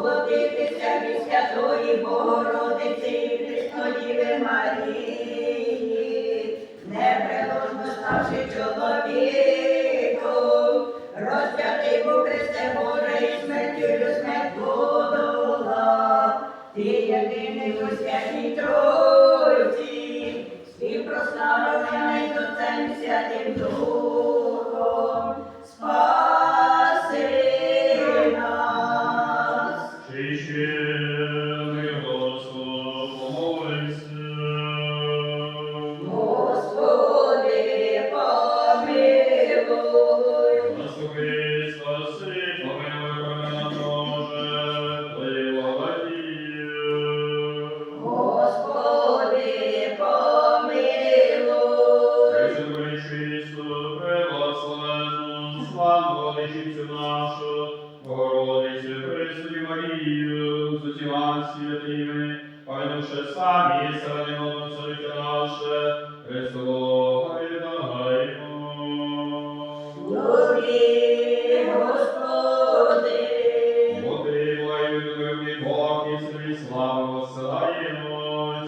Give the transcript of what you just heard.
воплотитися від Святої Богородиці Христої Марії, непреложно ставши чоловіком, розп'яти Бог Христе Боже і смертю смерть подолав. Славну владичицю нашу, Богородицю, усіма святими, самі серед одного цариця наше, Христового віддаємо. Тобі, Господи. Благовірний Бог і слава славу посилаємо,